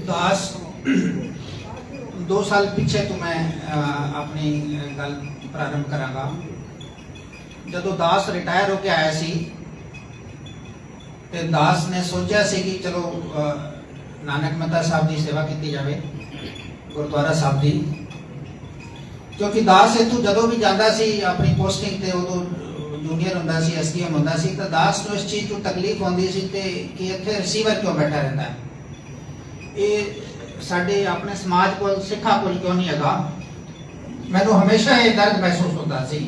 ਦਾਸ 2 ਸਾਲ ਪਿੱਛੇ ਤੋਂ ਮੈਂ ਆਪਣੀ ਗੱਲ ਪ੍ਰਾਰੰਭ ਕਰਾਂਗਾ ਜਦੋਂ ਦਾਸ ਰਿਟਾਇਰ ਹੋ ਕੇ ਆਇਆ ਸੀ ਤੇ ਦਾਸ ਨੇ ਸੋਚਿਆ ਸੀ ਕਿ ਚਲੋ ਨਾਨਕ ਮੱਤਾ ਸਾਹਿਬ ਦੀ ਸੇਵਾ ਕੀਤੀ ਜਾਵੇ ਗੁਰਦੁਆਰਾ ਸਾਹਿਬ ਦੀ ਕਿਉਂਕਿ ਦਾਸ ਇੱਥੋਂ ਜਦੋਂ ਵੀ ਜਾਂਦਾ ਸੀ ਆਪਣੀ ਪੋਸਟਿੰਗ ਤੇ ਉਦੋਂ ਜੂਨੀਅਰ ਹੁੰਦਾ ਸੀ ਐਸਡੀਐਮ ਹੁੰਦਾ ਸੀ ਤਾਂ ਦਾਸ ਨੂੰ ਇਸ ਚੀਜ਼ ਤੋਂ ਤਕਲੀਫ ਹੁੰਦੀ ਸੀ ਤੇ ਕਿ ਇੱਥੇ ਰਿਸੀਵਰ ਕਿਉਂ ਬੈਠਾ ਰਹਿੰਦਾ ਹੈ ਇਹ ਸਾਡੇ ਆਪਣੇ ਸਮਾਜ ਕੋਲ, ਸਿੱਖਾ ਕੋਲ ਕਿਉਂ ਨਹੀਂ ਹੈਗਾ? ਮੈਨੂੰ ਹਮੇਸ਼ਾ ਇਹ ਦਰਦ ਮਹਿਸੂਸ ਹੁੰਦਾ ਸੀ।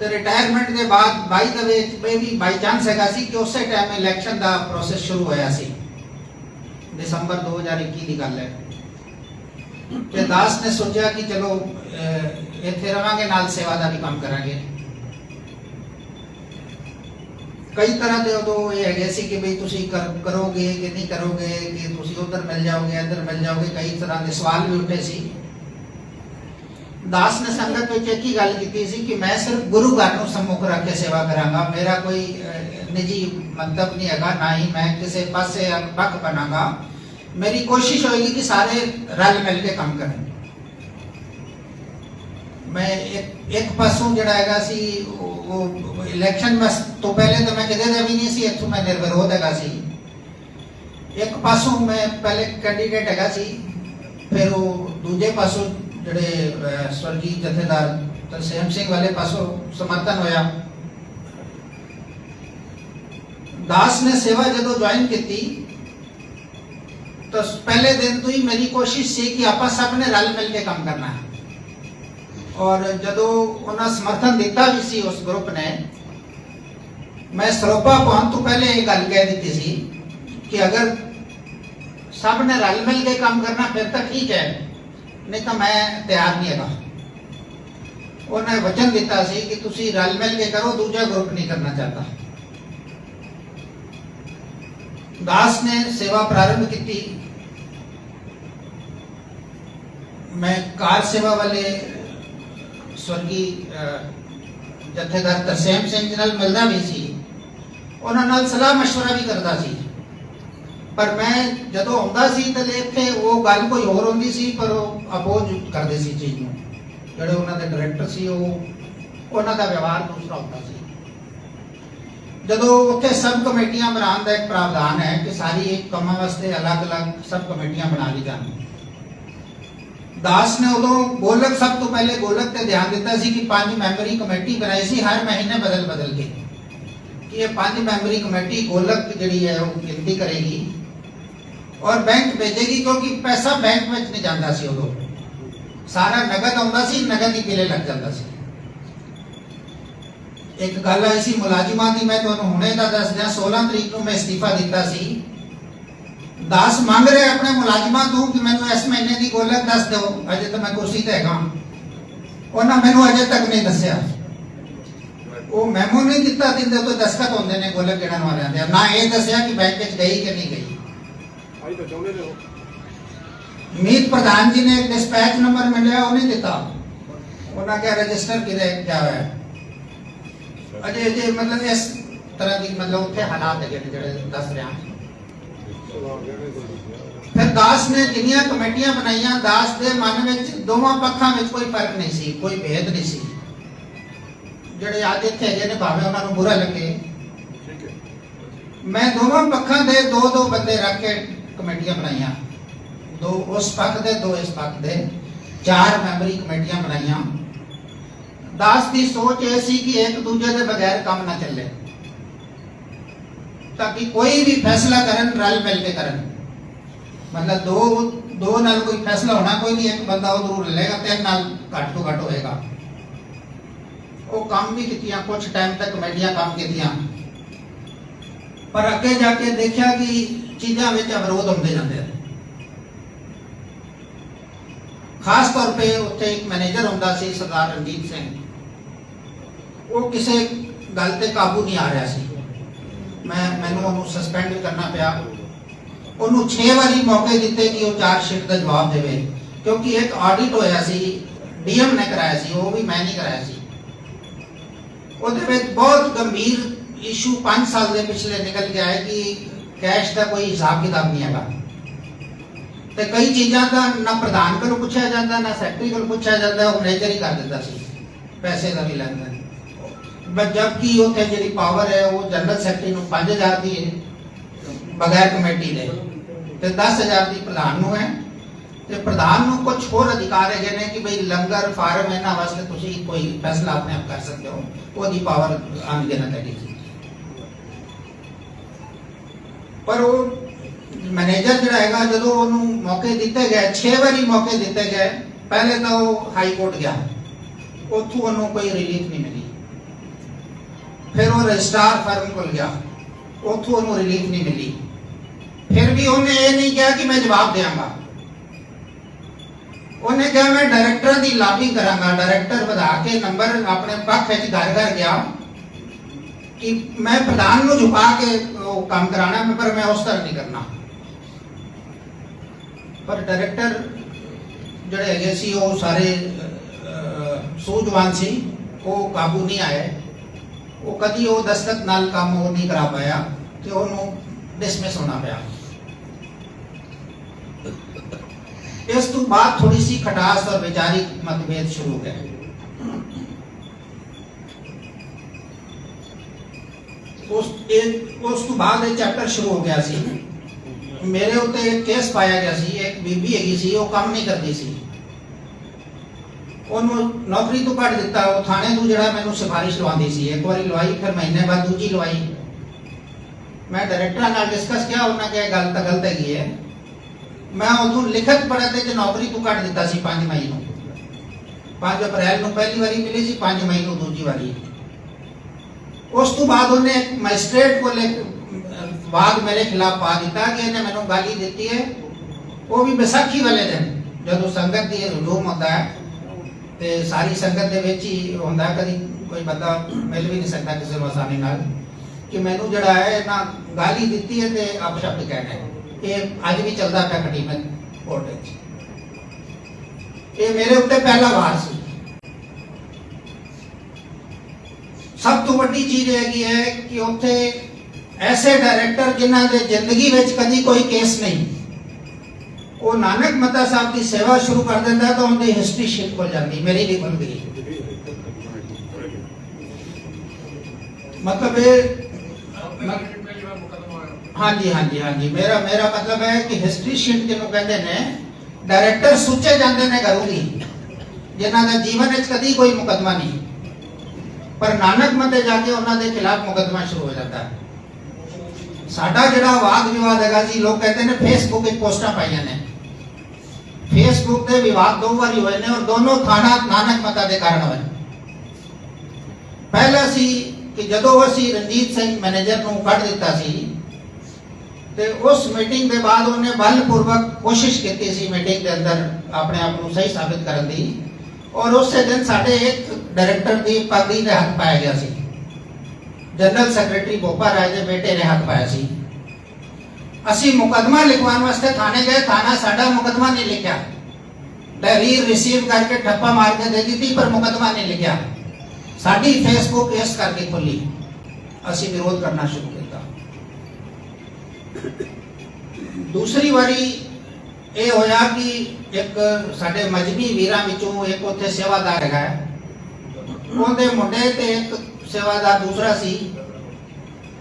ਤੇ ਰਿਟਾਇਰਮੈਂਟ ਦੇ ਬਾਅਦ ਬਾਈ ਦਾ ਵਿੱਚ ਮੈਂ ਵੀ ਬਾਈ ਚਾਂਸ ਹੈਗਾ ਸੀ ਕਿ ਉਸੇ ਟਾਈਮ ਇਲੈਕਸ਼ਨ ਦਾ ਪ੍ਰੋਸੈਸ ਸ਼ੁਰੂ ਹੋਇਆ ਸੀ। ਦਸੰਬਰ 2021 ਦੀ ਗੱਲ ਹੈ। ਤੇ ਦਾਸ ਨੇ ਸੋਚਿਆ ਕਿ ਚਲੋ ਇੱਥੇ ਰਵਾਂਗੇ, ਨਾਲ ਸੇਵਾ ਦਾ ਵੀ ਕੰਮ ਕਰਾਂਗੇ। ਕਈ ਤਰ੍ਹਾਂ ਦੇ ਉਦੋਂ ਇਹ ਹੈਗੇ ਸੀ ਕਿ ਵੀ ਤੁਸੀਂ ਕਰ- ਕਰੋਗੇ ਕਿ ਨਹੀਂ ਕਰੋਗੇ, ਕਿ ਤੁਸੀਂ ਉਧਰ ਮਿਲ ਜਾਓਗੇ, ਇੱਧਰ ਮਿਲ ਜਾਓਗੇ, ਕਈ ਤਰ੍ਹਾਂ ਦੇ ਸਵਾਲ ਵੀ ਉੱਠੇ ਸੀ। ਦਾਸ ਨੇ ਸੰਗਤ ਵਿੱਚ ਇੱਕ ਹੀ ਗੱਲ ਕੀਤੀ ਸੀ ਕਿ ਮੈਂ ਸਿਰਫ ਗੁਰੂ ਘਰ ਨੂੰ ਸੰਮੁਖ ਰੱਖ ਕੇ ਸੇਵਾ ਕਰਾਂਗਾ, ਮੇਰਾ ਕੋਈ ਨਿੱਜੀ ਮੰਤਵ ਨਹੀਂ ਹੈਗਾ, ਨਾ ਹੀ ਮੈਂ ਕਿਸੇ ਪਾਸੇ ਪੱਕ ਬਣਾਗਾ। ਮੇਰੀ ਕੋਸ਼ਿਸ਼ ਹੋਏਗੀ ਕਿ ਸਾਰੇ ਰਲ ਮਿਲ ਕੇ ਕੰਮ ਕਰਨ। ਮੈਂ ਇੱਕ ਇੱਕ ਪਾਸੋਂ ਜਿਹੜਾ ਹੈਗਾ ਸੀ ਉਹ- ਉਹ ਇਲੈਕਸ਼ਨ ਮੈਂ ਤੋਂ ਪਹਿਲੇ ਤਾਂ ਮੈਂ ਕਿਤੇ ਦਾ ਵੀ ਨਹੀਂ ਸੀ ਇੱਥੋਂ ਮੈਂ ਨਿਰਵਿਰੋਧ ਹੈਗਾ ਸੀ ਇੱਕ ਪਾਸੋਂ ਮੈਂ ਪਹਿਲੇ ਕੈਂਡੀਡੇਟ ਹੈਗਾ ਸੀ ਫਿਰ ਉਹ ਦੂਜੇ ਪਾਸੋਂ ਜਿਹੜੇ ਅਹ, ਸਵਰਗੀ ਜਥੇਦਾਰ ਤਰਸੇਮ ਸਿੰਘ ਵਾਲੇ ਪਾਸੋਂ ਸਮਰਥਨ ਹੋਇਆ ਦਾਸ ਨੇ ਸੇਵਾ ਜਦੋਂ ਜੁਆਇਨ ਕੀਤੀ ਤਾਂ ਪਹਿਲੇ ਦਿਨ ਤੋਂ ਹੀ ਮੇਰੀ ਕੋਸ਼ਿਸ਼ ਸੀ ਕਿ ਆਪਾਂ ਸਭ ਨੇ ਰਲ ਮਿਲ ਕੇ ਕੰਮ ਕਰਨਾ ਹੈ ਔਰ ਜਦੋਂ ਉਹਨਾਂ ਸਮਰਥਨ ਦਿੱਤਾ ਵੀ ਸੀ ਉਸ ਗਰੁੱਪ ਨੇ ਮੈਂ ਸਰੋਪਾ ਪਹੁੰਚ ਤੋਂ ਪਹਿਲੇ ਇਹ ਗੱਲ ਕਹਿ ਦਿੱਤੀ ਸੀ ਕਿ ਅਗਰ ਸਭ ਨੇ ਰਲ ਮਿਲ ਕੇ ਕੰਮ ਕਰਨਾ ਫਿਰ ਤਾਂ ਠੀਕ ਹੈ ਨਹੀਂ ਤਾਂ ਮੈਂ ਤਿਆਰ ਨਹੀਂ ਹੈਗਾ ਉਹਨੇ ਵਚਨ ਦਿੱਤਾ ਸੀ ਕਿ ਤੁਸੀਂ ਰਲ ਮਿਲ ਕੇ ਕਰੋ ਦੂਜਾ ਗਰੁੱਪ ਨਹੀਂ ਕਰਨਾ ਚਾਹਤਾ ਦਾਸ ਨੇ ਸੇਵਾ ਪ੍ਰਾਰੰਭ ਕੀਤੀ ਮੈਂ ਕਾਰ ਸੇਵਾ ਵਾਲੇ ਸਵਰਗੀ ਅਹ, ਜਥੇਦਾਰ ਤਰਸੇਮ ਸਿੰਘ ਜੀ ਨਾਲ ਮਿਲਦਾ ਵੀ ਸੀ ਉਹਨਾਂ ਨਾਲ ਸਲਾਹ مشورہ ਵੀ ਕਰਦਾ ਸੀ ਪਰ ਮੈਂ ਜਦੋਂ ਆਉਂਦਾ ਸੀ ਤਾਂ ਇੱਥੇ ਉਹ ਗੱਲ ਕੋਈ ਹੋਰ ਹੁੰਦੀ ਸੀ ਪਰ ਉਹ ਅਪੋਜ਼ ਕਰਦੇ ਸੀ ਚੀਜ਼ ਨੂੰ ਜਿਹੜੇ ਉਹਨਾਂ ਦੇ ਡਾਇਰੈਕਟਰ ਸੀ ਉਹ ਉਹਨਾਂ ਦਾ ਵਿਵਹਾਰ ਦੂਸਰਾ ਹੁੰਦਾ ਸੀ ਜਦੋਂ ਉੱਥੇ ਸਬ ਕਮੇਟੀਆਂ ਬਣਾਉਣ ਦਾ ਇੱਕ ਪ੍ਰਾਵਧਾਨ ਹੈ ਕਿ ਸਾਰੀ ਇੱਕ ਕੰਮਾਂ ਵਾਸਤੇ ਅਲੱਗ-ਅਲੱਗ ਸਬ ਕਮੇਟੀਆਂ ਬਣਾ ਲਈ ਜਾਣ ਦਾਸ ਨੇ ਉਦੋਂ ਗੋਲਕ ਸਭ ਤੋਂ ਪਹਿਲੇ ਗੋਲਕ ਤੇ ਧਿਆਨ ਦਿੱਤਾ ਸੀ ਕਿ ਪੰਜ ਮੈਂਬਰੀ ਕਮੇਟੀ ਬਣਾਈ ਸੀ ਹਰ ਮਹੀਨੇ ਬਦਲ ਬਦਲ ਕੇ ਕਿ ਇਹ ਪੰਜ ਮੈਂਬਰੀ ਕਮੇਟੀ ਗੋਲਕ ਜਿਹੜੀ ਹੈ ਉਹ ਗਿਣਤੀ ਕਰੇਗੀ ਔਰ ਬੈਂਕ ਭੇਜੇਗੀ ਕਿਉਂਕਿ ਪੈਸਾ ਬੈਂਕ ਵਿੱਚ ਨਹੀਂ ਜਾਂਦਾ ਸੀ ਉਦੋਂ ਸਾਰਾ ਨਗਦ ਆਉਂਦਾ ਸੀ ਨਗਦ ਹੀ ਪਿਲੇ ਲੱਗ ਜਾਂਦਾ ਸੀ ਇੱਕ ਗੱਲ ਆਈ ਸੀ ਮੁਲਾਜ਼ਮਾਂ ਦੀ ਮੈਂ ਤੁਹਾਨੂੰ ਹੁਣੇ ਦਾ ਦੱਸ ਦਿਆਂ 16 ਤਰੀਕ ਨੂੰ ਮੈਂ ਅਸਤੀਫਾ ਦਿੱਤਾ ਸੀ ਦਾਸ ਮੰਗ ਰਹੇ ਆਪਣੇ ਮੁਲਾਜ਼ਮਾਂ ਤੋਂ ਕਿ ਮੈਨੂੰ ਇਸ ਮਹੀਨੇ ਦੀ ਗੋਲਕ ਦੱਸ ਦਿਓ। ਅਜੇ ਤਾਂ ਮੈਂ ਕੁਰਸੀ ਤੇ ਹੈਗਾ। ਉਹਨਾਂ ਮੈਨੂੰ ਅਜੇ ਤੱਕ ਨਹੀਂ ਦੱਸਿਆ। ਉਹ ਮੈਮੋ ਨਹੀਂ ਦਿੱਤਾ ਦਿੰਦੇ ਤੋਂ ਦਸਖਤ ਹੁੰਦੇ ਨੇ ਗੋਲਕ ਗਿਣਨ ਵਾਲਿਆਂ ਦੇ। ਨਾ ਇਹ ਦੱਸਿਆ ਕਿ ਬੈਂਕ ਵਿੱਚ ਗਈ ਕਿ ਨਹੀਂ ਗਈ। ਆਈ ਤਾਂ ਚਾਹੁੰਦੇ ਨੇ ਮੀਤ ਪ੍ਰਧਾਨ ਜੀ ਨੇ ਡਿਸਪੈਚ ਨੰਬਰ ਮਿਲਿਆ ਉਹ ਨਹੀਂ ਦਿੱਤਾ। ਉਹਨਾਂ ਕਿਹਾ ਰਜਿਸਟਰ ਕਿਰੇ ਕਿਆ ਹੋਇਆ। ਅਜੇ ਜੇ ਮਤਲਬ ਇਸ ਤਰ੍ਹਾਂ ਦੀ ਮਤਲਬ ਉੱਥੇ ਹਾਲਾਤ ਹੈਗੇ ਜਿਹੜੇ ਦੱਸ ਰਿਹਾ। ਫਿਰ ਦਾਸ ਨੇ ਜਿੰਨੀਆਂ ਕਮੇਟੀਆਂ ਬਣਾਈਆਂ, ਦਾਸ ਦੇ ਮਨ ਵਿੱਚ ਦੋਵਾਂ ਪੱਖਾਂ ਵਿੱਚ ਕੋਈ ਫ਼ਰਕ ਨਹੀਂ ਸੀ, ਕੋਈ ਭੇਦ ਨਹੀਂ ਸੀ। ਜਿਹੜੇ ਅੱਜ ਇੱਥੇ ਹੈਗੇ ਨੇ, ਭਾਵੇਂ ਉਹਨਾਂ ਨੂੰ ਬੁਰਾ ਲੱਗੇ। ਮੈਂ ਦੋਵਾਂ ਪੱਖਾਂ ਦੇ ਦੋ ਦੋ ਬੰਦੇ ਰੱਖ ਕੇ ਕਮੇਟੀਆਂ ਬਣਾਈਆਂ। ਦੋ ਉਸ ਪੱਖ ਦੇ, ਦੋ ਇਸ ਪੱਖ ਦੇ। ਚਾਰ ਮੈਂਬਰੀ ਕਮੇਟੀਆਂ ਬਣਾਈਆਂ। ਦਾਸ ਦੀ ਸੋਚ ਇਹ ਸੀ ਕਿ ਇੱਕ ਦੂਜੇ ਦੇ ਬਗੈਰ ਕੰਮ ਨਾ ਚੱਲੇ। ਤਾਂ ਕਿ ਕੋਈ ਵੀ ਫੈਸਲਾ ਕਰਨ, ਰਲ ਮਿਲ ਕੇ ਕਰਨ। ਮਤਲਬ ਦੋ ਦੋ ਨਾਲ ਕੋਈ ਫੈਸਲਾ ਹੋਣਾ ਕੋਈ ਨਹੀਂ, ਇੱਕ ਬੰਦਾ ਉਹ ਜ਼ਰੂਰ ਲਏਗਾ ਤਿੰਨ ਨਾਲ ਘੱਟ ਤੋਂ ਘੱਟ ਹੋਏਗਾ ਉਹ ਕੰਮ ਵੀ ਕੀਤੀਆਂ ਕੁਝ ਟਾਈਮ ਤੱਕ ਕਮੇਟੀਆਂ ਕੰਮ ਕੀਤੀਆਂ। ਪਰ ਅੱਗੇ ਜਾ ਕੇ ਦੇਖਿਆ ਕਿ ਚੀਜ਼ਾਂ ਵਿੱਚ ਅਵਰੋਧ ਹੁੰਦੇ ਜਾਂਦੇ ਨੇ ਖਾਸ ਤੌਰ 'ਤੇ ਉੱਥੇ ਇੱਕ ਮੈਨੇਜਰ ਹੁੰਦਾ ਸੀ, ਸਰਦਾਰ ਰਣਜੀਤ ਸਿੰਘ। ਉਹ ਕਿਸੇ ਗੱਲ ਤੇ ਕਾਬੂ ਨਹੀਂ ਆ ਰਿਹਾ ਸੀ। ਮੈਂ, ਮੈਨੂੰ ਉਹਨੂੰ ਸਸਪੈਂਡ ਵੀ ਕਰਨਾ ਪਿਆ। ਉਹਨੂੰ 6 ਵਾਰੀ ਮੌਕੇ ਦਿੱਤੇ ਕਿ ਉਹ ਚਾਰਜ ਸ਼ੀਟ ਦਾ ਜਵਾਬ ਦੇਵੇ। ਕਿਉਂਕਿ ਇੱਕ ਆਡਿਟ ਹੋਇਆ ਸੀ ਡੀਐਮ ਨੇ ਕਰਾਇਆ ਸੀ, ਉਹ ਵੀ ਮੈਂ ਨਹੀਂ ਕਰਾਇਆ ਸੀ। ਉਹਦੇ ਵਿੱਚ ਬਹੁਤ ਗੰਭੀਰ ਇਸ਼ੂ 5 ਸਾਲ ਦੇ ਪਿਛਲੇ ਨਿਕਲ ਗਿਆ ਹੈ ਕਿ ਕੈਸ਼ ਦਾ ਕੋਈ ਹਿਸਾਬ ਕਿਤਾਬ ਨਹੀਂ ਹੈਗਾ। ਤੇ ਕਈ ਚੀਜ਼ਾਂ ਦਾ ਨਾ ਪ੍ਰਧਾਨ ਕੋਲੋਂ ਪੁੱਛਿਆ ਜਾਂਦਾ, ਨਾ ਸੈਕਟਰੀ ਕੋਲੋਂ ਪੁੱਛਿਆ ਜਾਂਦਾ, ਉਹ ਮੈਨੇਜਰ ਹੀ ਕਰ ਦਿੰਦਾ ਸੀ, ਪੈਸੇ ਦਾ ਵੀ ਲੈਣ ਦੇਣ ਜਦ ਕਿ ਉੱਥੇ ਜਿਹੜੀ ਪਾਵਰ ਹੈ ਉਹ ਜਨਰਲ ਸੈਕਟਰੀ ਨੂੰ 5000 ਦੀ ਹੈ, ਬਗੈਰ ਕਮੇਟੀ ਦੇ। ਤੇ 10000 ਦੀ ਪ੍ਰਧਾਨ ਨੂੰ ਹੈ। ਤੇ ਪ੍ਰਧਾਨ ਨੂੰ ਕੁਝ ਹੋਰ ਅਧਿਕਾਰ ਹੈਗੇ ਨੇ ਕਿ ਭਈ ਲੰਗਰ, ਫਾਰਮ ਇਹਨਾਂ ਵਾਸਤੇ ਤੁਸੀਂ ਕੋਈ ਫੈਸਲਾ ਆਪਣੇ ਆਪ ਕਰ ਸਕਦੇ ਹੋ। ਉਹਦੀ ਪਾਵਰ ਅਣਗਿਣਤ ਹੈਗੀ ਜੀ ਪਰ ਉਹ ਮੈਨੇਜਰ ਜਿਹੜਾ ਹੈਗਾ, ਜਦੋਂ ਉਹਨੂੰ ਮੌਕੇ ਦਿੱਤੇ ਗਏ 6 ਵਾਰੀ ਮੌਕੇ ਦਿੱਤੇ ਗਏ, ਪਹਿਲੇ ਤਾਂ ਉਹ ਹਾਈ ਕੋਰਟ ਗਿਆ। ਉੱਥੋਂ ਉਹਨੂੰ ਕੋਈ ਰਿਲੀਫ ਨਹੀਂ ਮਿਲੀ। ਫਿਰ ਉਹ ਰਜਿਸਟਰਾਰ ਫਰਮ ਕੋਲ ਗਿਆ ਉੱਥੋਂ ਉਹਨੂੰ ਰਿਲੀਫ ਨਹੀਂ ਮਿਲੀ ਫਿਰ ਵੀ ਉਹਨੇ ਇਹ ਨਹੀਂ ਕਿਹਾ ਕਿ ਮੈਂ ਜਵਾਬ ਦੇਵਾਂਗਾ ਉਹਨੇ ਕਿਹਾ ਮੈਂ ਡਾਇਰੈਕਟਰ ਦੀ ਲਾਬੀ ਕਰਾਂਗਾ ਡਾਇਰੈਕਟਰ ਵਧਾ ਕੇ ਨੰਬਰ ਆਪਣੇ ਪੱਖ ਵਿੱਚ ਘਰ ਘਰ ਗਿਆ ਕਿ ਮੈਂ ਪ੍ਰਧਾਨ ਨੂੰ ਝੁਕਾ ਕੇ ਉਹ ਕੰਮ ਕਰਾਣਾ ਹੈ, ਪਰ ਮੈਂ ਉਸ ਤਰ੍ਹਾਂ ਨਹੀਂ ਕਰਨਾ ਪਰ ਡਾਇਰੈਕਟਰ ਜਿਹੜੇ ਹੈਗੇ ਸੀ ਉਹ ਸਾਰੇ ਅਹ, ਸੂਝਵਾਨ ਸੀ ਉਹ ਕਾਬੂ ਨਹੀਂ ਆਏ ਉਹ ਕਦੀ ਉਹ ਦਸਤਕ ਨਾਲ ਕੰਮ ਉਹ ਨਹੀਂ ਕਰਾ ਪਾਇਆ ਤੇ ਉਹਨੂੰ ਡਿਸਮਿਸ ਹੋਣਾ ਪਿਆ। ਇਸ ਤੋਂ ਬਾਅਦ ਥੋੜੀ ਸੀ ਖਟਾਸ ਔਰ ਵਿਚਾਰਿਕ ਮਤਭੇਦ ਸ਼ੁਰੂ ਹੋ ਗਏ ਉਸ ਉਸ ਤੋਂ ਬਾਅਦ ਇਹ ਚੈਪਟਰ ਸ਼ੁਰੂ ਹੋ ਗਿਆ ਸੀ। ਮੇਰੇ ਉੱਤੇ ਇੱਕ ਕੇਸ ਪਾਇਆ ਗਿਆ ਸੀ, ਇੱਕ ਬੀਬੀ ਹੈਗੀ ਸੀ, ਉਹ ਕੰਮ ਨਹੀਂ ਕਰਦੀ ਸੀ। ਉਹਨੂੰ ਨੌਕਰੀ ਤੋਂ ਕੱਢ ਦਿੱਤਾ ਉਹ ਥਾਣੇ ਤੋਂ ਜਿਹੜਾ ਮੈਨੂੰ ਸਿਫਾਰਿਸ਼ ਲਵਾਉਂਦੀ ਸੀ ਇੱਕ ਵਾਰੀ ਲਵਾਈ ਫਿਰ ਮਹੀਨੇ ਬਾਅਦ ਦੂਜੀ ਲਵਾਈ। ਮੈਂ ਡਾਇਰੈਕਟਰਾਂ ਨਾਲ ਡਿਸਕਸ ਕੀਤਾ ਉਹਨਾਂ ਕਿਹਾ ਇਹ ਗੱਲ ਤਾਂ ਗਲਤ ਹੈਗੀ ਹੈ। ਮੈਂ ਉਦੋਂ ਲਿਖਤ ਪੜ੍ਹੇ ਤੇ ਕਿ ਨੌਕਰੀ ਤੋਂ ਕੱਢ ਦਿੱਤਾ ਸੀ 5 ਮਈ ਨੂੰ। 5 ਅਪ੍ਰੈਲ ਨੂੰ ਪਹਿਲੀ ਵਾਰੀ ਮਿਲੀ ਸੀ 5 ਮਈ ਨੂੰ ਦੂਜੀ ਵਾਰੀ। ਉਸ ਤੋਂ ਬਾਅਦ ਉਹਨੇ ਇੱਕ ਮੈਜਿਸਟ੍ਰੇਟ ਕੋਲ ਇੱਕ ਅਹ, ਵਾਦ ਮੇਰੇ ਖਿਲਾਫ ਪਾ ਦਿੱਤਾ ਕਿ ਇਹਨੇ ਮੈਨੂੰ ਗਾਲੀ ਦਿੱਤੀ ਹੈ। ਉਹ ਵੀ ਵਿਸਾਖੀ ਵਾਲੇ ਦਿਨ ਜਦੋਂ ਸੰਗਤ ਦੀ ਹਜੂਮ ਹੁੰਦਾ ਹੈ ਤੇ ਸਾਰੀ ਸੰਗਤ ਦੇ ਵਿੱਚ ਹੀ ਹੁੰਦਾ ਕਦੀ ਕੋਈ ਬੰਦਾ ਮਿਲ ਵੀ ਨਹੀਂ ਸਕਦਾ ਕਿਸੇ ਨੂੰ ਆਸਾਨੀ ਨਾਲ ਕਿ ਮੈਨੂੰ ਜਿਹੜਾ ਹੈ ਨਾ ਗਾਲੀ ਦਿੱਤੀ ਹੈ ਤੇ ਅਪਸ਼ਬਦ ਕਹਿਣਾ ਹੈ। ਇਹ ਅੱਜ ਵੀ ਚੱਲਦਾ ਪਿਆ ਕਟੀਮਤ ਕੋਰਟ ਵਿੱਚ। ਇਹ ਮੇਰੇ ਉੱਤੇ ਪਹਿਲਾ ਵਾਰ ਸੀ। ਸਭ ਤੋਂ ਵੱਡੀ ਚੀਜ਼ ਹੈਗੀ ਹੈ ਕਿ ਉੱਥੇ ਐਸੇ ਡਾਇਰੈਕਟਰ ਜਿਨ੍ਹਾਂ ਦੇ ਜ਼ਿੰਦਗੀ ਵਿੱਚ ਕਦੀ ਕੋਈ ਕੇਸ ਨਹੀਂ। ਉਹ ਨਾਨਕ ਮਤਾ ਸਾਹਿਬ ਦੀ ਸੇਵਾ ਸ਼ੁਰੂ ਕਰ ਦਿੰਦਾ ਤਾਂ ਉਹਦੀ ਹਿਸਟਰੀ ਸ਼ਿਪ ਹੋ ਜਾਂਦੀ ਮੇਰੀ ਵੀ ਖੁੱਲ ਗਈ ਮਤਲਬ ਇਹ ਹਾਂਜੀ ਹਾਂਜੀ ਹਾਂਜੀ ਮੇਰਾ ਮੇਰਾ ਮਤਲਬ ਹੈ ਕਿ ਹਿਸਟਰੀ ਸ਼ੀਟ ਜਿਹਨੂੰ ਕਹਿੰਦੇ ਨੇ ਡਾਇਰੈਕਟਰ ਸੁੱਚੇ ਜਾਂਦੇ ਨੇ ਘਰੋਂ ਦੀ ਜਿਨ੍ਹਾਂ ਦਾ ਜੀਵਨ ਵਿੱਚ ਕਦੀ ਕੋਈ ਮੁਕਦਮਾ ਨਹੀਂ ਪਰ ਨਾਨਕ ਮਤੇ ਜਾ ਕੇ ਉਹਨਾਂ ਦੇ ਖਿਲਾਫ ਮੁਕਦਮਾ ਸ਼ੁਰੂ ਹੋ ਜਾਂਦਾ ਹੈ ਸਾਡਾ ਜਿਹੜਾ ਵਾਦ ਵਿਵਾਦ ਹੈਗਾ ਜੀ ਲੋਕ ਕਹਿੰਦੇ ਨੇ ਫੇਸਬੁੱਕ 'ਤੇ ਪੋਸਟਾਂ ਪਾਈਆਂ ਨੇ ਫੇਸਬੁੱਕ ਤੇ ਵਿਵਾਦ ਦੋ ਵਾਰੀ ਹੋਏ ਨੇ ਔਰ ਦੋਨੋਂ ਥਾਣਾ ਨਾਨਕ ਮਤਾ ਦੇ ਕਾਰਨ ਹੋਏ ਪਹਿਲਾ ਸੀ ਕਿ ਜਦੋਂ ਅਸੀਂ ਰਣਜੀਤ ਸਿੰਘ ਮੈਨੇਜਰ ਨੂੰ ਕੱਢ ਦਿੱਤਾ ਸੀ ਤੇ ਉਸ ਮੀਟਿੰਗ ਦੇ ਬਾਅਦ ਉਹਨੇ ਬਲਪੂਰਵਕ ਕੋਸ਼ਿਸ਼ ਕੀਤੀ ਸੀ ਮੀਟਿੰਗ ਦੇ ਅੰਦਰ ਆਪਣੇ ਆਪ ਨੂੰ ਸਹੀ ਸਾਬਿਤ ਕਰਨ ਦੀ ਔਰ ਉਸੇ ਦਿਨ ਸਾਡੇ ਇੱਕ ਡਾਇਰੈਕਟਰ ਦੀ ਪਦਵੀ ਦੇ ਹੱਥ ਪਾਇਆ ਗਿਆ ਸੀ ਜਨਰਲ ਸੈਕਟਰੀ ਬੋਪਾ ਰਾਏ ਦੇ ਬੇਟੇ ਨੇ ਹੱਥ ਪਾਇਆ ਸੀ ਅਸੀਂ ਮੁਕਦਮਾ ਲਿਖਵਾਉਣ ਵਾਸਤੇ ਥਾਣੇ ਗਏ, ਥਾਣਾ ਸਾਡਾ ਮੁਕਦਮਾ ਨਹੀਂ ਲਿਖਿਆ। ਤਹਿਰੀਰ ਰਿਸੀਵ ਕਰਕੇ ਠੱਪਾ ਮਾਰ ਕੇ ਦੇ ਦਿੱਤੀ, ਪਰ ਮੁਕਦਮਾ ਨਹੀਂ ਲਿਖਿਆ। ਸਾਡੀ ਫੇਸਬੁੱਕ ਇਸ ਕਰਕੇ ਖੁੱਲੀ। ਅਸੀਂ ਵਿਰੋਧ ਕਰਨਾ ਸ਼ੁਰੂ ਕੀਤਾ। ਦੂਸਰੀ ਵਾਰੀ ਇਹ ਹੋਇਆ ਕਿ ਇੱਕ ਸਾਡੇ ਮਜਬੀ ਵੀਰਾਂ ਵਿੱਚੋਂ ਇੱਕ ਉੱਥੇ ਸੇਵਾਦਾਰ ਹੈਗਾ ਹੈ। ਉਹਦੇ ਮੁੰਡੇ ਤੇ ਇੱਕ ਸੇਵਾਦਾਰ ਦੂਸਰਾ ਸੀ।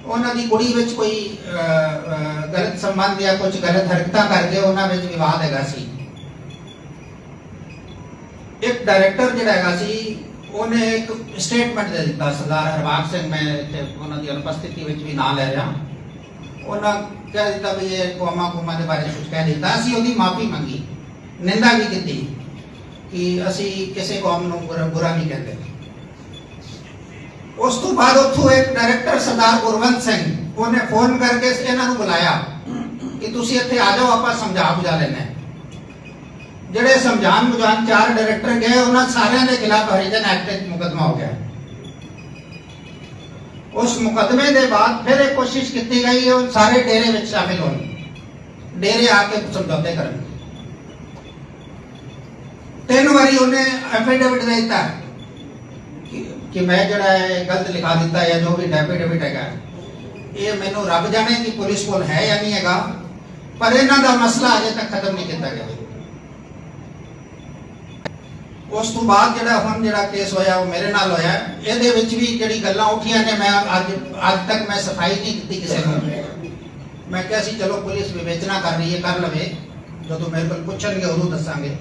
ਉਹਨਾਂ ਦੀ ਕੁੜੀ ਵਿੱਚ ਕੋਈ ਗਲਤ ਸੰਬੰਧ ਜਾਂ ਕੁਝ ਗਲਤ ਹਰਕਤਾਂ ਕਰਕੇ ਉਹਨਾਂ ਵਿੱਚ ਵਿਵਾਦ ਹੈਗਾ ਸੀ। ਇੱਕ ਡਾਇਰੈਕਟਰ ਜਿਹੜਾ ਹੈਗਾ ਸੀ, ਉਹਨੇ ਇੱਕ ਸਟੇਟਮੈਂਟ ਦੇ ਦਿੱਤਾ ਸਰਦਾਰ ਹਰਬਾਗ ਸਿੰਘ, ਮੈਂ ਉਹਨਾਂ ਦੀ ਅਨੁਪਸਥਿਤੀ ਵਿੱਚ ਵੀ ਨਾਂ ਲੈ ਰਿਹਾ। ਉਹਨਾਂ ਕਹਿ ਦਿੱਤਾ ਵੀ ਇਹ ਕੋਮਾ ਕੋਮਾ ਦੇ ਬਾਰੇ ਕੁਝ ਕਹਿ ਦਿੱਤਾ। ਅਸੀਂ ਉਹਦੀ ਮਾਫੀ ਮੰਗੀ, ਨਿੰਦਾ ਵੀ ਕੀਤੀ ਕਿ ਅਸੀਂ ਕਿਸੇ ਕੌਮ ਨੂੰ ਬੁਰਾ ਨਹੀਂ ਕਹਿੰਦੇ। ਉਸ ਤੋਂ ਬਾਅਦ ਉੱਥੋਂ ਇੱਕ ਡਾਇਰੈਕਟਰ ਸਰਦਾਰ ਗੁਰਵੰਤ ਸਿੰਘ ਉਹਨੇ ਫੋਨ ਕਰਕੇ ਇਹਨਾਂ ਨੂੰ ਬੁਲਾਇਆ ਕਿ ਤੁਸੀਂ ਇੱਥੇ ਆ ਜਾਓ ਆਪਾਂ ਸਮਝਾ ਬੁਝਾ ਲੈਣਾ ਹੈ ਜਿਹੜੇ ਸਮਝਾਣ ਬੁਝਾਣ ਚਾਰ ਡਾਇਰੈਕਟਰ ਗਏ ਉਹਨਾਂ ਸਾਰਿਆਂ ਦੇ ਖਿਲਾਫ ਹਰੀਜਨ ਐਕਟ ਵਿੱਚ ਮੁਕਦਮਾ ਹੋ ਗਿਆ ਉਸ ਮੁਕਦਮੇ ਦੇ ਬਾਅਦ ਫਿਰ ਇਹ ਕੋਸ਼ਿਸ਼ ਕੀਤੀ ਗਈ ਉਹ ਸਾਰੇ ਡੇਰੇ ਵਿੱਚ ਸ਼ਾਮਿਲ ਹੋਣ ਡੇਰੇ ਆ ਕੇ ਸਮਝੌਤੇ ਕਰਨ ਤਿੰਨ ਵਾਰੀ ਉਹਨੇ ਐਫੀਡੇਵਿਟ ਦੇ ਦਿੱਤਾ ਕਿ- ਮੈਂ ਜਿਹੜਾ ਹੈ ਗਲਤ ਲਿਖਾ ਦਿੱਤਾ ਜਾਂ ਜੋ ਵੀ ਐਫੀਡੇਵਿਟ ਹੈਗਾ। ਇਹ ਮੈਨੂੰ ਰੱਬ ਜਾਣੇ ਕਿ ਪੁਲਿਸ ਕੋਲ ਹੈ ਜਾਂ ਨਹੀਂ ਹੈਗਾ, ਪਰ ਇਹਨਾਂ ਦਾ ਮਸਲਾ ਅਜੇ ਤੱਕ ਖਤਮ ਨਹੀਂ ਕੀਤਾ ਗਿਆ। ਉਸ ਤੋਂ ਬਾਅਦ ਜਿਹੜਾ ਹੁਣ ਜਿਹੜਾ ਕੇਸ ਹੋਇਆ, ਉਹ ਮੇਰੇ ਨਾਲ ਹੋਇਆ। ਇਹਦੇ ਵਿੱਚ ਵੀ ਜਿਹੜੀ ਗੱਲਾਂ ਉੱਠੀਆਂ ਨੇ, ਮੈਂ ਅੱਜ ਅੱਜ ਤੱਕ ਮੈਂ ਸਫ਼ਾਈ ਨਹੀਂ ਕੀਤੀ ਕਿਸੇ ਨੂੰ। ਮੈਂ ਕਿਹਾ ਸੀ, ਚਲੋ ਪੁਲਿਸ ਵਿਵੇਚਨਾ ਕਰ ਰਹੀ ਹੈ, ਕਰ ਲਵੇ। ਜਦੋਂ ਮੇਰੇ ਕੋਲ ਪੁੱਛਣਗੇ, ਉਦੋਂ ਦੱਸਾਂਗੇ।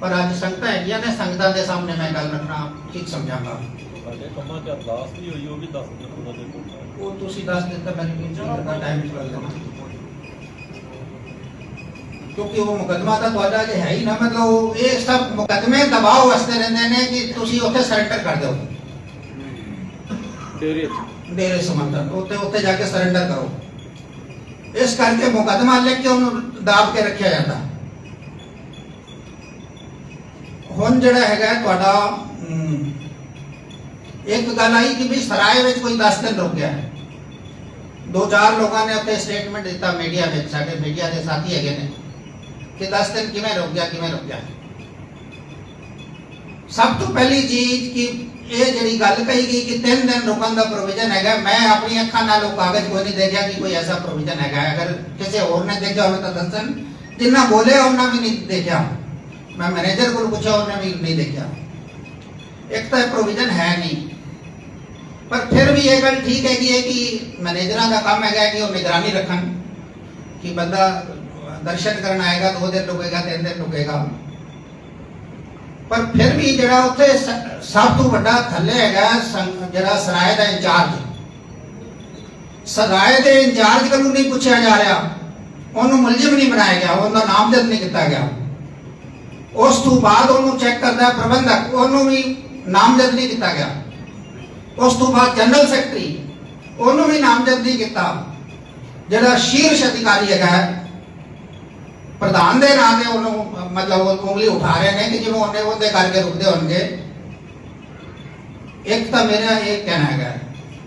ਪਰ ਅੱਜ ਸੰਗਤਾਂ ਹੈਗੀਆਂ ਨੇ ਸੰਗਤਾਂ ਦੇ ਸਾਹਮਣੇ ਮੈਂ ਗੱਲ ਰੱਖਣਾ ਠੀਕ ਸਮਝਾਂਗਾ। ਸਾਡੇ ਕੰਮਾਂ 'ਚ ਅਰਦਾਸ ਵੀ ਹੋਈ ਉਹ ਵੀ ਦੱਸ ਦਿਓ ਉਹਨਾਂ ਦੇ ਕੋਲ ਉਹ ਤੁਸੀਂ ਦੱਸ ਦਿੱਤਾ ਮੈਨੂੰ ਕਿ ਦਾ ਟਾਈਮ ਨਿਕਲ ਜਾਣਾ ਕਿਉਂਕਿ ਉਹ ਮੁਕਦਮਾ ਤਾਂ ਤੁਹਾਡਾ ਜੇ ਹੈ ਹੀ ਨਾ ਮਤਲਬ ਉਹ ਇਹ ਸਭ ਮੁਕਦਮੇ ਦਬਾਅ ਵਾਸਤੇ ਰਹਿੰਦੇ ਨੇ ਕਿ ਤੁਸੀਂ ਉੱਥੇ ਸਰੈਂਡਰ ਕਰ ਦਿਓ। ਤੇਰੇ ਡੇਰੇ ਸਮਰਥਨ ਉੱਥੇ ਉੱਥੇ ਜਾ ਕੇ ਸਰੈਂਡਰ ਕਰੋ। ਇਸ ਕਰਕੇ ਮੁਕਦਮਾ ਲਿਖ ਕੇ ਉਹਨੂੰ ਦਾਬ ਕੇ ਰੱਖਿਆ ਜਾਂਦਾ। ਹੁਣ ਜਿਹੜਾ ਹੈਗਾ ਤੁਹਾਡਾ ਅਮ, ਇੱਕ ਗੱਲ ਆਈ ਕਿ ਵੀ ਸਰਾਏ ਵਿੱਚ ਕੋਈ 10 ਦਿਨ ਰੁਕ ਗਿਆ। ਹੈ ਦੋ ਚਾਰ ਲੋਕਾਂ ਨੇ ਉੱਥੇ ਸਟੇਟਮੈਂਟ ਦਿੱਤਾ ਮੀਡੀਆ ਵਿੱਚ ਸਾਡੇ ਮੀਡੀਆ ਦੇ ਸਾਥੀ ਹੈਗੇ ਨੇ ਕਿ 10 ਦਿਨ ਕਿਵੇਂ ਰੁਕ ਗਿਆ ਕਿਵੇਂ ਰੁਕ ਗਿਆ। ਸਭ ਤੋਂ ਪਹਿਲੀ ਚੀਜ਼ ਕਿ ਇਹ ਜਿਹੜੀ ਗੱਲ ਕਹੀ ਗਈ ਕਿ 3 ਦਿਨ ਰੁਕਣ ਦਾ ਪ੍ਰੋਵੀਜ਼ਨ ਹੈਗਾ ਮੈਂ ਆਪਣੀ ਅੱਖਾਂ ਨਾਲ ਉਹ ਕਾਗਜ਼ ਕੋਈ ਨਹੀਂ ਦੇਖਿਆ ਕਿ ਕੋਈ ਐਸਾ ਪ੍ਰੋਵੀਜ਼ਨ ਹੈਗਾ। ਹੈ। ਅਗਰ ਕਿਸੇ ਹੋਰ ਨੇ ਦੇਖਿਆ ਹੋਵੇ ਤਾਂ ਦੱਸਣ। ਜਿੰਨਾ ਬੋਲੇ ਉਹਨਾਂ ਵੀ ਨਹੀਂ ਦੇਖਿਆ। ਮੈਂ ਮੈਨੇਜਰ ਕੋਲ ਪੁੱਛਿਆ ਉਹਨੇ ਵੀ ਨਹੀਂ ਦੇਖਿਆ ਇੱਕ ਤਾਂ ਪ੍ਰੋਵੀਜ਼ਨ ਹੈ ਨਹੀਂ ਪਰ ਫਿਰ ਵੀ ਇਹ ਗੱਲ ਠੀਕ ਹੈਗੀ ਹੈ ਕਿ ਮੈਨੇਜਰਾਂ ਦਾ ਕੰਮ ਹੈਗਾ ਕਿ ਉਹ ਨਿਗਰਾਨੀ ਰੱਖਣ ਕਿ ਬੰਦਾ ਦਰਸ਼ਨ ਕਰਨ ਆਏਗਾ ਦੋ ਦਿਨ ਰੁਕੇਗਾ ਤਿੰਨ ਦਿਨ ਰੁਕੇਗਾ ਪਰ ਫਿਰ ਵੀ ਜਿਹੜਾ ਉੱਥੇ ਸ- ਸਭ ਤੋਂ ਵੱਡਾ ਥੱਲੇ ਹੈਗਾ ਸੰ- ਜਿਹੜਾ ਸਰਾਏ ਦਾ ਇੰਚਾਰਜ ਸਰਾਏ ਦੇ ਇੰਚਾਰਜ ਕੋਲੋਂ ਨਹੀਂ ਪੁੱਛਿਆ ਜਾ ਰਿਹਾ ਉਹਨੂੰ ਮੁਲਜ਼ਮ ਨਹੀਂ ਬਣਾਇਆ ਗਿਆ ਉਹਦਾ ਨਾਮਜ਼ਦ ਨਹੀਂ ਕੀਤਾ ਗਿਆ ਉਸ ਤੋਂ ਬਾਅਦ ਉਹਨੂੰ ਚੈੱਕ ਕਰਦਾ ਪ੍ਰਬੰਧਕ, ਉਹਨੂੰ ਵੀ ਨਾਮਜ਼ਦ ਨਹੀਂ ਕੀਤਾ ਗਿਆ। ਉਸ ਤੋਂ ਬਾਅਦ ਜਨਰਲ ਸੈਕਟਰੀ ਉਹਨੂੰ ਵੀ ਨਾਮਜ਼ਦ ਨਹੀਂ ਕੀਤਾ। ਜਿਹੜਾ ਸ਼ੀਰਸ਼ ਅਧਿਕਾਰੀ ਹੈਗਾ ਪ੍ਰਧਾਨ ਦੇ ਨਾਂ ਤੇ ਉਹਨੂੰ ਮਤਲਬ ਉਹ ਉਂਗਲੀ ਉਠਾ ਰਹੇ ਨੇ ਕਿ ਜਿਵੇਂ ਉਹਨੇ ਉਹਦੇ ਕਰਕੇ ਰੁਕਦੇ ਹੋਣਗੇ। ਇੱਕ ਤਾਂ ਮੇਰਾ ਇਹ ਕਹਿਣਾ ਹੈਗਾ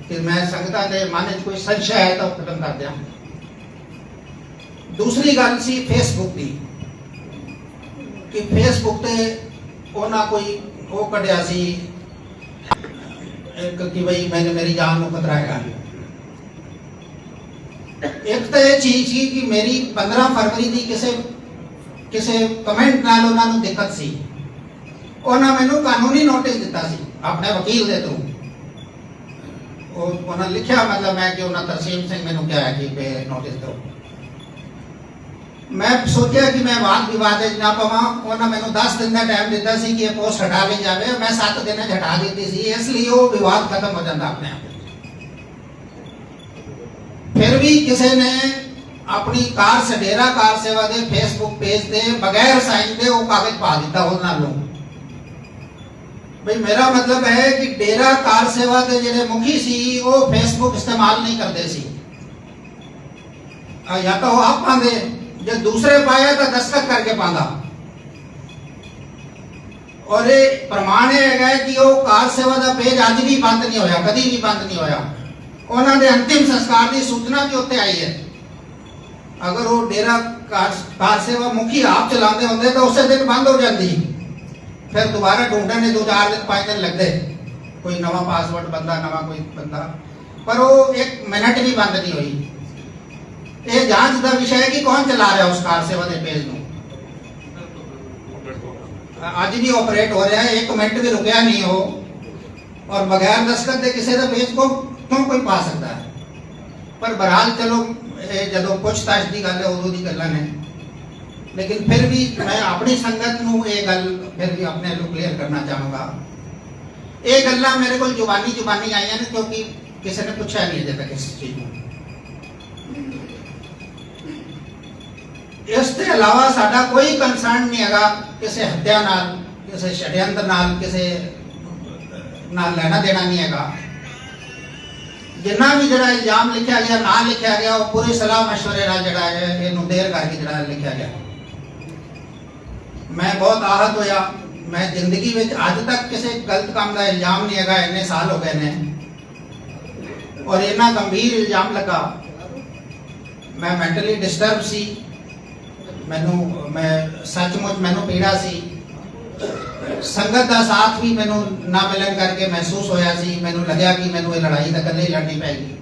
ਕਿ ਮੈਂ ਸੰਗਤਾਂ ਦੇ ਮਨ ਵਿੱਚ ਕੋਈ ਸੰਸ਼ਾ ਹੈ ਤਾਂ ਉਹ ਖਤਮ ਕਰ ਦਿਆਂ। ਦੂਸਰੀ ਗੱਲ ਸੀ ਫੇਸਬੁੱਕ ਦੀ। ਕਿ ਫੇਸਬੁੱਕ ਤੇ ਉਹਨਾਂ ਕੋਈ ਉਹ ਕੱਢਿਆ ਸੀ ਇੱਕ ਕਿ ਬਈ ਮੈਨੂੰ ਮੇਰੀ ਜਾਨ ਨੂੰ ਖਤਰਾ ਹੈਗਾ। ਇੱਕ ਤਾਂ ਇਹ ਚੀਜ਼ ਸੀ ਕਿ ਮੇਰੀ 15 ਫਰਵਰੀ ਦੀ ਕਿਸੇ ਕਿਸੇ ਕਮੈਂਟ ਨਾਲ ਉਹਨਾਂ ਨੂੰ ਦਿੱਕਤ ਸੀ। ਉਹਨਾਂ ਮੈਨੂੰ ਕਾਨੂੰਨੀ ਨੋਟਿਸ ਦਿੱਤਾ ਸੀ, ਆਪਣੇ ਵਕੀਲ ਦੇ ਥਰੂ ਉਹ ਉਹਨਾਂ ਲਿਖਿਆ ਮਤਲਬ ਮੈਂ ਕਿ ਉਹਨਾਂ ਤਰਸੀਮ ਸਿੰਘ ਮੈਨੂੰ ਕਿਹਾ ਕਿ ਨੋਟਿਸ ਦਿਓ। ਮੈਂ ਸੋਚਿਆ ਕਿ ਮੈਂ ਵਾਦ ਵਿਵਾਦ ਵਿੱਚ ਨਾ ਪਵਾਂ ਉਹਨਾਂ ਮੈਨੂੰ 10 ਦਿਨ ਦਾ ਟਾਈਮ ਦਿੱਤਾ ਸੀ ਕਿ ਇਹ ਪੋਸਟ ਹਟਾ ਲਈ ਜਾਵੇ ਮੈਂ 7 ਦਿਨਾਂ 'ਚ ਹਟਾ ਦਿੱਤੀ ਸੀ ਇਸ ਲਈ ਉਹ ਵਿਵਾਦ ਖਤਮ ਹੋ ਜਾਂਦਾ ਆਪਣੇ ਆਪ ਫਿਰ ਵੀ ਕਿਸੇ ਨੇ ਆਪਣੀ ਕਾਰ ਸਡੇਰਾ ਕਾਰ ਸੇਵਾ ਦੇ ਫੇਸਬੁੱਕ ਪੇਜ ਤੇ ਬਗੈਰ ਸਾਈਨ ਦੇ ਉਹ ਕਾਗਜ਼ ਪਾ ਦਿੱਤਾ ਉਹਨਾਂ ਨੂੰ ਬਈ ਮੇਰਾ ਮਤਲਬ ਹੈ ਕਿ ਡੇਰਾ ਕਾਰ ਸੇਵਾ ਦੇ ਜਿਹੜੇ ਮੁਖੀ ਸੀ ਉਹ ਫੇਸਬੁੱਕ ਇਸਤੇਮਾਲ ਨਹੀਂ ਕਰਦੇ ਸੀ ਆ ਜਾਂ ਤਾਂ ਉਹ ਆਪ ਪਾਉਂਦੇ ਜੇ ਦੂਸਰੇ ਪਾਇਆ ਤਾਂ ਦਸਤਖਤ ਕਰਕੇ ਪਾਉਂਦਾ ਔਰ ਇਹ ਪ੍ਰਮਾਣ ਇਹ ਹੈਗਾ ਕਿ ਉਹ ਕਾਰ ਸੇਵਾ ਦਾ ਪੇਜ ਅੱਜ ਵੀ ਬੰਦ ਨਹੀਂ ਹੋਇਆ ਕਦੀ ਵੀ ਬੰਦ ਨਹੀਂ ਹੋਇਆ ਉਹਨਾਂ ਦੇ ਅੰਤਿਮ ਸੰਸਕਾਰ ਦੀ ਸੂਚਨਾ ਵੀ ਉੱਤੇ ਆਈ ਹੈ ਅਗਰ ਉਹ ਡੇਰਾ ਕਾਰ ਸੇਵਾ ਮੁਖੀ ਆਪ ਚਲਾਉਂਦੇ ਹੁੰਦੇ ਤਾਂ ਉਸੇ ਦਿਨ ਬੰਦ ਹੋ ਜਾਂਦੀ ਫਿਰ ਦੁਬਾਰਾ ਢੂੰਢਣ ਦੇ ਦੋ ਚਾਰ ਦਿਨ ਪੰਜ ਦਿਨ ਲੱਗਦੇ ਕੋਈ ਨਵਾਂ ਪਾਸਵਰਡ ਬੰਦਾ ਨਵਾਂ ਕੋਈ ਬੰਦਾ ਪਰ ਉਹ ਇੱਕ ਮਿੰਟ ਵੀ ਬੰਦ ਨਹੀਂ ਹੋਈ ਇਹ ਜਾਂਚ ਦਾ ਵਿਸ਼ਾ ਹੈ ਕਿ ਕੌਣ ਚਲਾ ਰਿਹਾ ਉਸ ਕਾਰ ਸੇਵਾ ਦੇ ਪੇਜ ਨੂੰ ਅੱਜ ਵੀ ਆਪਰੇਟ ਹੋ ਰਿਹਾ ਹੈ ਇੱਕ ਮਿੰਟ ਵੀ ਰੁਕਿਆ ਨਹੀਂ ਉਹ ਔਰ ਬਗੈਰ ਦਸਤਖਤ ਦੇ ਕਿਸੇ ਦਾ ਪੇਜ ਕੋ ਕਿਉਂ ਕੋਈ ਪਾ ਸਕਦਾ ਹੈ ਪਰ ਬਹਰਾਲ ਚਲੋ ਇਹ ਜਦੋਂ ਪੁੱਛਤਾਛ ਦੀ ਗੱਲ ਹੈ ਉਦੋਂ ਦੀ ਗੱਲਾਂ ਨੇ ਲੇਕਿਨ ਫਿਰ ਵੀ ਮੈਂ ਆਪਣੀ ਸੰਗਤ ਨੂੰ ਇਹ ਗੱਲ ਫਿਰ ਵੀ ਆਪਣੇ ਨੂੰ ਕਲੀਅਰ ਕਰਨਾ ਚਾਹੂੰਗਾ ਇਹ ਗੱਲਾਂ ਮੇਰੇ ਕੋਲ ਜ਼ੁਬਾਨੀ ਜ਼ੁਬਾਨੀ ਆਈਆਂ ਨੇ ਕਿਉਂਕਿ ਕਿਸੇ ਨੇ ਪੁੱਛਿਆ ਨਹੀਂ ਅਜੇ ਤੱਕ ਇਸ ਇਸ ਤੋਂ ਇਲਾਵਾ ਸਾਡਾ ਕੋਈ ਕੰਸਰਨ ਨਹੀਂ ਹੈਗਾ ਕਿਸੇ ਹੱਤਿਆ ਨਾਲ ਕਿਸੇ ਛੜਯੰਤਰ ਨਾਲ ਕਿਸੇ ਨਾਲ ਲੈਣਾ ਦੇਣਾ ਨਹੀਂ ਹੈਗਾ ਜਿੰਨਾ ਵੀ ਜਿਹੜਾ ਇਲਜ਼ਾਮ ਲਿਖਿਆ ਗਿਆ ਨਾਂ ਲਿਖਿਆ ਗਿਆ ਉਹ ਪੂਰੀ ਸਲਾਹ مشورے ਨਾਲ ਜਿਹੜਾ ਹੈ ਇਹਨੂੰ ਦੇਰ ਕਰਕੇ ਜਿਹੜਾ ਲਿਖਿਆ ਗਿਆ ਮੈਂ ਬਹੁਤ ਆਹਤ ਹੋਇਆ ਮੈਂ ਜ਼ਿੰਦਗੀ ਵਿੱਚ ਅੱਜ ਤੱਕ ਕਿਸੇ ਗਲਤ ਕੰਮ ਦਾ ਇਲਜ਼ਾਮ ਨਹੀਂ ਹੈਗਾ ਇੰਨੇ ਸਾਲ ਹੋ ਗਏ ਨੇ ਔਰ ਇੰਨਾ ਗੰਭੀਰ ਇਲਜ਼ਾਮ ਲੱਗਾ ਮੈਂ ਮੈਂਟਲੀ ਡਿਸਟਰਬ ਸੀ ਮੈਨੂੰ, ਮੈਂ ਸੱਚਮੁੱਚ ਮੈਨੂੰ ਪੀੜਾ ਸੀ। ਸੰਗਤ ਦਾ ਸਾਥ ਵੀ ਮੈਨੂੰ ਨਾ ਮਿਲਣ ਕਰਕੇ ਮਹਿਸੂਸ ਹੋਇਆ ਸੀ। ਮੈਨੂੰ ਲੱਗਿਆ ਕਿ ਮੈਨੂੰ ਇਹ ਲੜਾਈ ਤਾਂ ਇਕੱਲੇ ਹੀ ਲੜਨੀ ਪੈਗੀ।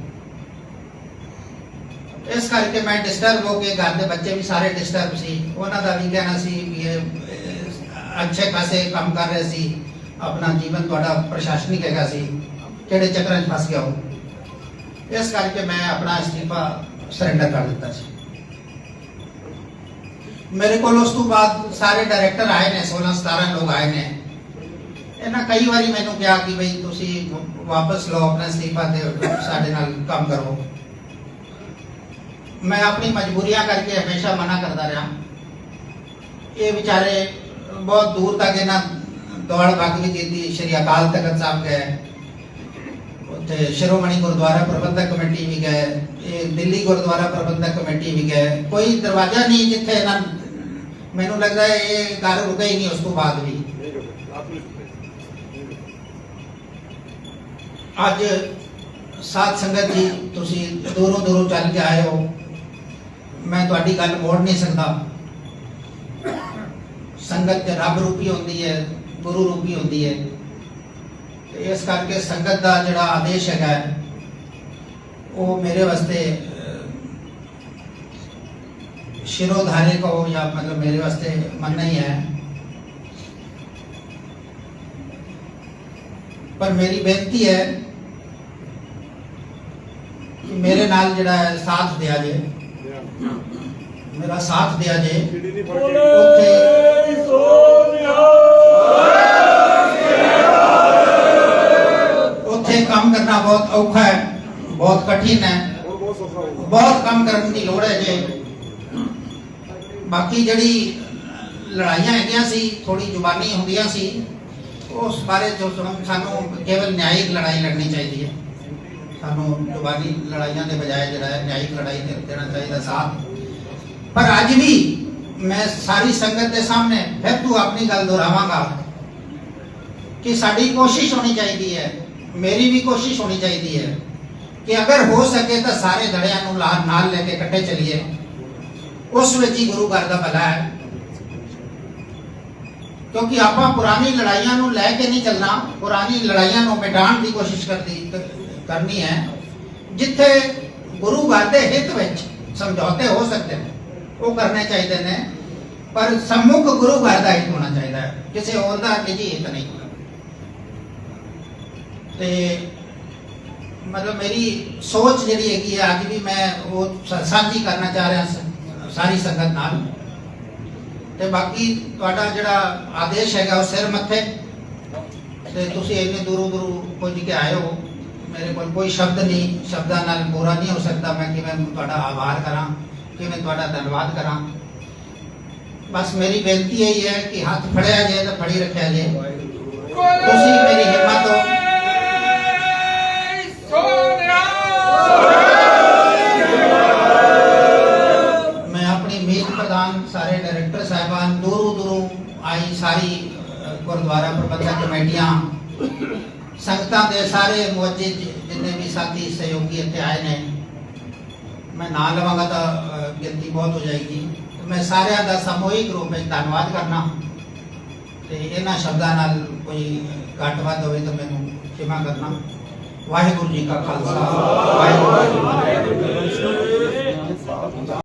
ਇਸ ਕਰਕੇ ਮੈਂ ਡਿਸਟਰਬ ਹੋ ਕੇ ਘਰ ਦੇ ਬੱਚੇ ਵੀ ਸਾਰੇ ਡਿਸਟਰਬ ਸੀ। ਉਹਨਾਂ ਦਾ ਵੀ ਕਹਿਣਾ ਸੀ ਵੀ ਇਹ ਅੱਛੇ ਖਾਸੇ ਕੰਮ ਕਰ ਰਹੇ ਸੀ। ਆਪਣਾ ਜੀਵਨ ਤੁਹਾਡਾ ਪ੍ਰਸ਼ਾਸਨਿਕ ਹੈਗਾ ਸੀ। ਕਿਹੜੇ ਚੱਕਰਾਂ 'ਚ ਫਸ ਗਿਆ ਹੋ ਇਸ ਕਰਕੇ ਮੈਂ ਆਪਣਾ ਅਸਤੀਫਾ ਸਰੈਂਡਰ ਕਰ ਦਿੱਤਾ ਸੀ। ਮੇਰੇ ਕੋਲ ਉਸ ਤੋਂ ਬਾਅਦ ਸਾਰੇ ਡਾਇਰੈਕਟਰ ਆਏ ਨੇ 16 17 ਲੋਕ ਆਏ ਨੇ ਇਹਨਾਂ ਕਈ ਵਾਰੀ ਮੈਨੂੰ ਕਿਹਾ ਕਿ ਬਈ ਤੁਸੀਂ ਵਾਪਸ ਲਓ ਆਪਣਾ ਅਸਤੀਫਾ ਤੇ ਸਾਡੇ ਨਾਲ ਕੰਮ ਕਰੋ ਮੈਂ ਆਪਣੀ ਮਜਬੂਰੀਆਂ ਕਰਕੇ ਹਮੇਸ਼ਾ ਮਨਾ ਕਰਦਾ ਰਿਹਾ ਇਹ ਵਿਚਾਰੇ ਬਹੁਤ ਦੂਰ ਤੱਕ ਇਹਨਾਂ ਦੌੜ ਭੱਜ ਵੀ ਕੀਤੀ ਸ਼੍ਰੀ ਅਕਾਲ ਤਖਤ ਸਾਹਿਬ ਗਏ ਸ਼੍ਰੋਮਣੀ ਗੁਰਦੁਆਰਾ ਪ੍ਰਬੰਧਕ ਕਮੇਟੀ ਵੀ ਗਏ, ਇਹ ਦਿੱਲੀ ਗੁਰਦੁਆਰਾ ਪ੍ਰਬੰਧਕ ਕਮੇਟੀ ਵੀ ਗਏ। ਕੋਈ ਦਰਵਾਜ਼ਾ ਨਹੀਂ ਜਿੱਥੇ ਇਹਨਾਂ ਮੈਨੂੰ ਲੱਗਦਾ ਇਹ ਘਰ ਰੁਕੇ ਹੀ ਨਹੀਂ ਉਸ ਤੋਂ ਬਾਅਦ ਵੀ। ਅੱਜ ਸਾਧ ਸੰਗਤ ਜੀ, ਤੁਸੀਂ ਦੂਰੋਂ ਦੂਰੋਂ ਚੱਲ ਕੇ ਆਏ ਹੋ। ਮੈਂ ਤੁਹਾਡੀ ਗੱਲ ਮੋੜ ਨਹੀਂ ਸਕਦਾ। ਸੰਗਤ ਤੇ ਰੱਬ ਰੂਪੀ ਹੁੰਦੀ ਹੈ, ਗੁਰੂ ਰੂਪੀ ਹੁੰਦੀ ਹੈ। ਇਸ ਕਰਕੇ ਸੰਗਤ ਦਾ ਜਿਹੜਾ ਆਦੇਸ਼ ਹੈਗਾ ਉਹ ਮੇਰੇ ਵਾਸਤੇ ਸ਼ਿਰੋਧਾਰੇ ਕਹੋ ਜਾਂ ਮਤਲਬ ਮੇਰੇ ਵਾਸਤੇ ਮੰਨਣਾ ਹੀ ਹੈ। ਪਰ ਮੇਰੀ ਬੇਨਤੀ ਹੈ ਕਿ ਮੇਰੇ ਨਾਲ ਜਿਹੜਾ ਹੈ ਸਾਥ ਦਿਆ ਜੇ। ਮੇਰਾ ਸਾਥ ਦਿਆ ਜੇ। ਉੱਥੇ- ਸੋਨਿਆ ਕਰਨਾ ਬਹੁਤ ਔਖਾ ਹੈ, ਬਹੁਤ ਕਠਿਨ ਹੈ। ਬਹੁਤ ਕੰਮ ਕਰਨ ਦੀ ਲੋੜ ਹੈ ਜੇ। ਬਾਕੀ ਜਿਹੜੀ ਲੜਾਈਆਂ ਹੈਗੀਆਂ ਸੀ ਥੋੜੀ ਜ਼ੁਬਾਨੀ ਹੁੰਦੀਆਂ ਸੀ, ਉਸ ਬਾਰੇ ਜੋ ਸਾਨੂੰ- ਕੇਵਲ ਨਿਆਇਕ ਲੜਾਈ ਲੜਨੀ ਚਾਹੀਦੀ ਹੈ। ਸਾਨੂੰ ਜ਼ੁਬਾਨੀ ਲੜਾਈਆਂ ਦੇ ਬਜਾਏ ਜਿਹੜਾ ਹੈ, ਨਿਆਇਕ ਲੜਾਈ ਦੇਣਾ ਚਾਹੀਦਾ ਸਾਥ। ਪਰ ਅੱਜ ਵੀ ਮੈਂ ਸਾਰੀ ਸੰਗਤ ਦੇ ਸਾਹਮਣੇ ਫਿਰ ਤੂੰ ਆਪਣੀ ਗੱਲ ਦੁਹਰਾਵਾਂਗਾ ਕਿ ਸਾਡੀ ਕੋਸ਼ਿਸ਼ ਹੋਣੀ ਚਾਹੀਦੀ ਹੈ ਮੇਰੀ ਵੀ ਕੋਸ਼ਿਸ਼ ਹੋਣੀ ਚਾਹੀਦੀ ਹੈ ਕਿ ਅਗਰ ਹੋ ਸਕੇ ਤਾਂ ਸਾਰੇ ਦੜਿਆਂ ਨੂੰ ਲਾ- ਨਾਲ ਲੈ ਕੇ ਇਕੱਠੇ ਚੱਲੀਏ। ਉਸ ਵਿੱਚ ਹੀ ਗੁਰੂ ਘਰ ਦਾ ਭਲਾ ਹੈ। ਕਿਉਂਕਿ ਆਪਾਂ ਪੁਰਾਣੀ ਲੜਾਈਆਂ ਨੂੰ ਲੈ ਕੇ ਨਹੀਂ ਚੱਲਣਾ, ਪੁਰਾਣੀ ਲੜਾਈਆਂ ਨੂੰ ਮਿਟਾਉਣ ਦੀ ਕੋਸ਼ਿਸ਼ ਕਰਦੀ ਕਰਨੀ ਹੈ, ਜਿੱਥੇ ਗੁਰੂ ਘਰ ਦੇ ਹਿੱਤ ਵਿੱਚ ਸਮਝੌਤੇ ਹੋ ਸਕਦੇ ਨੇ, ਉਹ ਕਰਨੇ ਚਾਹੀਦੇ ਨੇ। ਪਰ ਸੰਮੁਖ ਗੁਰੂ ਘਰ ਦਾ ਹਿੱਤ ਹੋਣਾ ਚਾਹੀਦਾ ਹੈ। ਕਿਸੇ ਹੋਰ ਦਾ ਨਿੱਜੀ ਹਿੱਤ ਨਹੀਂ। ਤੇ ਮਤਲਬ ਮੇਰੀ ਸੋਚ ਜਿਹੜੀ ਹੈਗੀ ਹੈ ਅੱਜ ਵੀ ਮੈਂ ਉਹ ਸਾਂਝੀ ਕਰਨਾ ਚਾਹ ਰਿਹਾ ਸਾਰੀ ਸੰਗਤ ਨਾਲ। ਤੇ ਬਾਕੀ ਤੁਹਾਡਾ ਜਿਹੜਾ ਆਦੇਸ਼ ਹੈਗਾ ਉਹ ਸਿਰ ਮੱਥੇ। ਤੇ ਤੁਸੀਂ ਇੰਨੇ ਦੂਰੋਂ ਦੂਰੋਂ ਪੁੱਜ ਕੇ ਆਏ ਹੋ। ਮੇਰੇ ਕੋਲ ਕੋਈ ਸ਼ਬਦ ਨਹੀਂ, ਸ਼ਬਦਾਂ ਨਾਲ ਪੂਰਾ ਨਹੀਂ ਹੋ ਸਕਦਾ ਮੈਂ ਕਿਵੇਂ ਤੁਹਾਡਾ ਆਭਾਰ ਕਰਾਂ, ਕਿਵੇਂ ਤੁਹਾਡਾ ਧੰਨਵਾਦ ਕਰਾਂ। ਬਸ ਮੇਰੀ ਬੇਨਤੀ ਇਹੀ ਹੈ ਕਿ ਹੱਥ ਫੜਿਆ ਜਾਏ ਤਾਂ ਫੜੀ ਰੱਖਿਆ ਜਾਏ। ਤੁਸੀਂ ਮੇਰੀ ਹਿੰਮਤ ਹੋ। ਪ੍ਰਬੰਧਕ ਕਮੇਟੀਆਂ, ਸੰਗਤਾਂ ਦੇ ਸਾਰੇ ਮੁਅੱਜਿਜ਼ ਜਿੰਨੇ ਵੀ ਸਾਥੀ ਸਹਿਯੋਗੀ ਇੱਥੇ ਆਏ ਨੇ, ਮੈਂ ਨਾਂ ਲਵਾਂਗਾ ਤਾਂ ਗਿਣਤੀ ਬਹੁਤ ਹੋ ਜਾਏਗੀ। ਮੈਂ ਸਾਰਿਆਂ ਦਾ ਸਮੂਹਿਕ ਰੂਪ ਵਿੱਚ ਧੰਨਵਾਦ ਕਰਨਾ। ਤੇ ਇਹਨਾਂ ਸ਼ਬਦਾਂ ਨਾਲ ਕੋਈ ਘੱਟ ਵੱਧ ਹੋਵੇ ਤਾਂ ਮੈਨੂੰ ਖਿਮਾ ਕਰਨਾ। ਵਾਹਿਗੁਰੂ ਜੀ ਕਾ ਖਾਲਸਾ। ਵਾਹਿਗੁਰੂ ਜੀ ਕੀ ਫਤਿਹ।